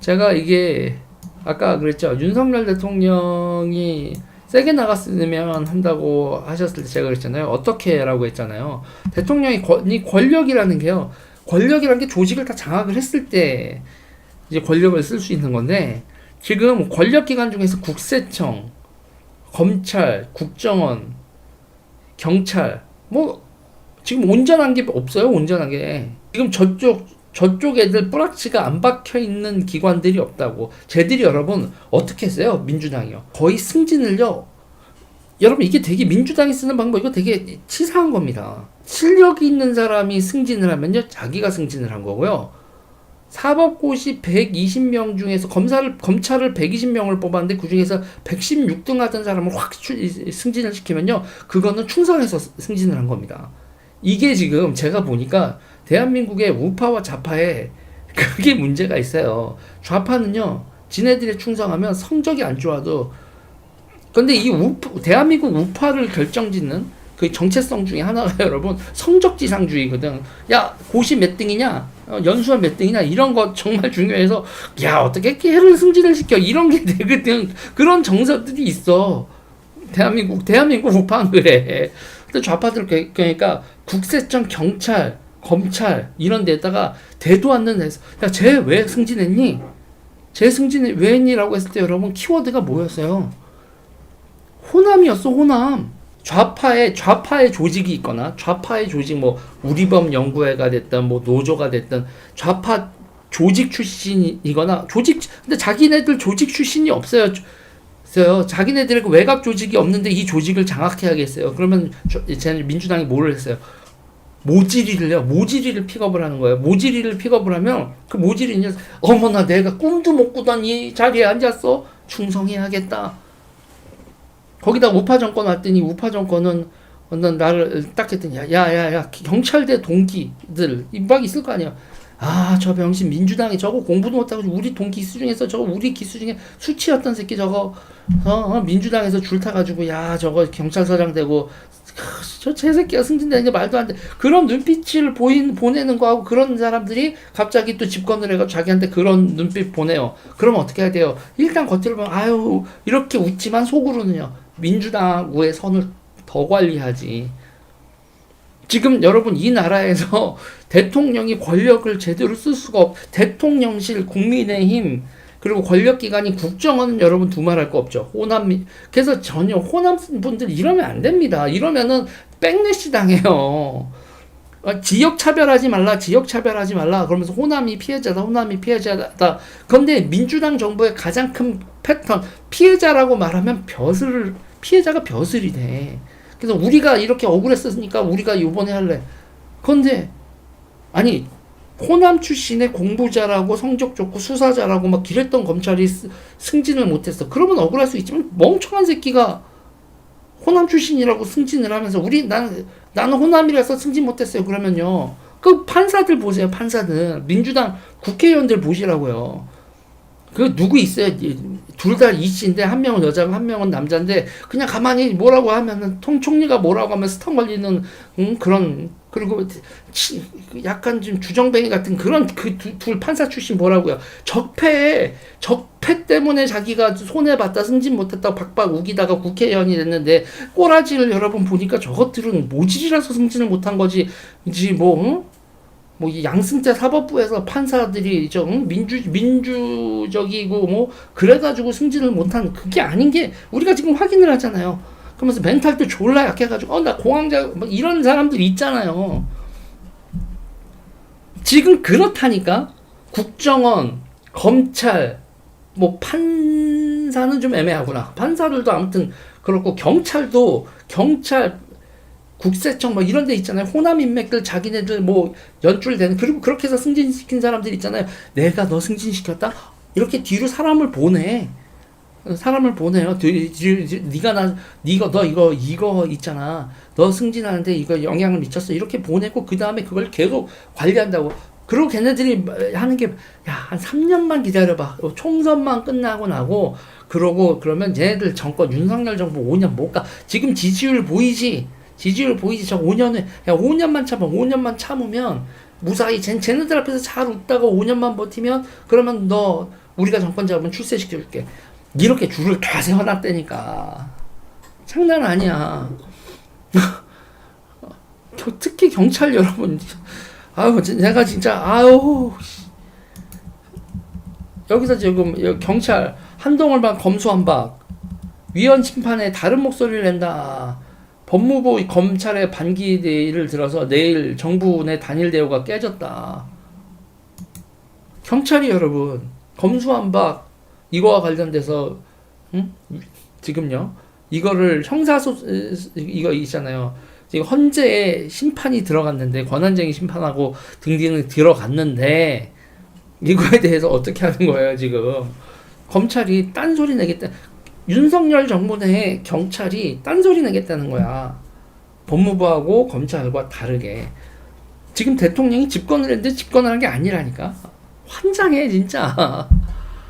제가 이게 아까 그랬죠. 윤석열 대통령이 세게 나갔으면 한다고 하셨을 때 제가 그랬잖아요. 어떻게라고 했잖아요. 대통령이 권, 이 권 력이라는 게요. 권력이라는 게 조직을 다 장악을 했을 때 이제 권력을 쓸 수 있는 건데 지금 권력 기관 중에서 국세청, 검찰, 국정원, 경찰 뭐 지금 온전한 게 없어요. 온전한 게 지금 저쪽 저쪽 애들 뿌락치가 안 박혀 있는 기관들이 없다고. 쟤들이 여러분 어떻게 했어요? 민주당이요. 거의 승진을요. 여러분 이게 되게 민주당이 쓰는 방법 이거 되게 치사한 겁니다. 실력이 있는 사람이 승진을 하면요 자기가 승진을 한 거고요. 사법고시 120명 중에서 검사를 검찰을 120명을 뽑았는데 그 중에서 116등 하던 사람을 확 추- 승진을 시키면요 그거는 충성해서 승진을 한 겁니다. 이게 지금 제가 보니까 대한민국의 우파와 좌파에 그게 문제가 있어요. 좌파는요, 지네들이 충성하면 성적이 안 좋아도, 근데 이 우파, 대한민국 우파를 결정짓는 그 정체성 중에 하나가 여러분 성적지상주의거든. 야 고시 몇 등이냐, 어, 연수は몇 등이냐 이런 거 정말 중요해서 야 어떻게 걔를 승진을 시켜 이런 게 되거든. 그런 정서들이 있어. 대한민국 대한민국 우파는 그래. 근데 좌파들 그- 그러니까 국세청 경찰 검찰 이런 데다가 대도 않는 데서 야쟤 왜 승진했니? 쟤 승진 왜 했니라고 했을 때 여러분 키워드가 뭐였어요? 호남이었어 호남. 좌파의 좌파의 조직이 있거나 좌파의 조직 뭐 우리범 연구회가 됐든 뭐 노조가 됐든 좌파 조직 출신이거나 조직 근데 자기네들 조직 출신이 없어요. 있어요. 자기네들의 그 외곽 조직이 없는데 이 조직을 장악해야겠어요. 그러면 저- 쟤는 민주당이 뭐를 했어요? 모지리를요. 모지리를 픽업을 하는 거예요. 모지리를 픽업을 하면 그 모지리는 어머나 내가 꿈도 못 꾸던 이 자리에 앉았어. 충성해야겠다. 거기다 우파 정권 왔더니 우파 정권은 나를 딱 했더니 야야야 경찰대 동기들 막 있을 거 아니야. 아 저 병신 민주당이 저거 공부도 못하고 우리 동기 기수 중에서 저거 우리 기수 중에 수치였던 새끼 저거 어, 어, 민주당에서 줄 타가지고 야 저거 경찰서장 되고 저제 새끼가 승진되는 게 말도 안 돼. 그런 눈빛을 보인 보내는 거하고 그런 사람들이 갑자기 또 집권을 해가 자기한테 그런 눈빛 보내요. 그러면 어떻게 해야 돼요? 일단 겉으로 보면 아유 이렇게 웃지만 속으로는요 민주당의 선을 더 관리하지. 지금 여러분 이 나라에서 대통령이 권력을 제대로 쓸 수가 없. 대통령실, 국민의힘 그리고 권력기관인 국정원은 여러분 두말할 거 없죠. 호남 미- 그래서 전혀 호남 분들 이러면 안 됩니다. 이러면은 백래시 당해요. 어, 지역 차별하지 말라, 지역 차별하지 말라. 그러면서 호남이 피해자다, 호남이 피해자다. 그런데 민주당 정부의 가장 큰 패턴 피해자라고 말하면 벼슬 피해자가 벼슬이 돼. 그래서 우리가 이렇게 억울했으니까 우리가 이번에 할래. 그런데 아니 호남 출신의 공부 잘하고 성적 좋고 수사 잘하고 막 기랬던 검찰이 스- 승진을 못했어. 그러면 억울할 수 있지만 멍청한 새끼가 호남 출신이라고 승진을 하면서 우리 나는 나는 호남이라서 승진 못했어요. 그러면요. 그 판사들 보세요. 판사들 민주당 국회의원들 보시라고요. 그 누구 있어요? 둘 다 이씨인데 한 명은 여자고 한 명은 남자인데 그냥 가만히 뭐라고 하면은 통 총리가 뭐라고 하면 스턴 걸리는 음, 그런 그리고 치- 약간 좀 주정뱅이 같은 그런 그 둘 판사 출신 뭐라고요? 적폐 적폐 때문에 자기가 손해 봤다 승진 못했다고 박박 우기다가 국회의원이 됐는데 꼬라지를 여러분 보니까 저것들은 모질이라서 승진을 못한 거지 이지 뭐 응? 뭐 이 양승태 사법부에서 판사들이 저 응? 민주 민주적이고 뭐 그래가지고 승진을 못한 그게 아닌 게 우리가 지금 확인을 하잖아요. 그러면서 멘탈도 졸라 약해가지고 어 나 공황자 뭐 이런 사람들 있잖아요. 지금 그렇다니까 국정원, 검찰, 뭐 판사는 좀 애매하구나. 판사들도 아무튼 그렇고 경찰도 경찰 국세청 뭐 이런 데 있잖아요. 호남 인맥들 자기네들 뭐 연출되는 그리고 그렇게 해서 승진시킨 사람들 있잖아요. 내가 너 승진시켰다? 이렇게 뒤로 사람을 보내. 사람을 보내요. 네가 나, 네가 너 이거 이거 있잖아. 너 승진하는데 이거 영향을 미쳤어. 이렇게 보내고 그 다음에 그걸 계속 관리한다고. 그리고 걔네들이 하는 게 야 한 3년만 기다려봐. 총선만 끝나고 나고 그러고 그러면 얘네들 정권 윤석열 정부 5년 못 가. 지금 지지율 보이지? 지지율 보이지? 저 5년에 야 5년만 참아. 5년만 참으면 무사히 쟤, 쟤네들 앞에서 잘 웃다가 5년만 버티면 그러면 너 우리가 정권 잡으면 출세시켜줄게. 이렇게 줄을 다 세워놨다니까. 장난 아니야. 겨- 특히 경찰 여러분, 아유, 진- 내가 진짜, 아유, 씨. 여기서 지금 여- 경찰 한동을 반 검수한 박 위헌 심판에 다른 목소리를 낸다. 법무부 검찰의 반기를 들어서 내일 정부 내 단일 대우가 깨졌다. 경찰이 여러분 검수한박 이거와 관련돼서 응? 지금요 이거를 형사소 이거 있잖아요. 지금 헌재에 심판이 들어갔는데 권한쟁의 심판하고 등등이 들어갔는데 이거에 대해서 어떻게 하는 거예요 지금 검찰이 딴 소리 내겠다. 윤석열 정부 내에 경찰이 딴소리 내겠다는 거야. 법무부하고 검찰과 다르게. 지금 대통령이 집권을 했는데 집권을 한 게 아니라니까. 환장해, 진짜.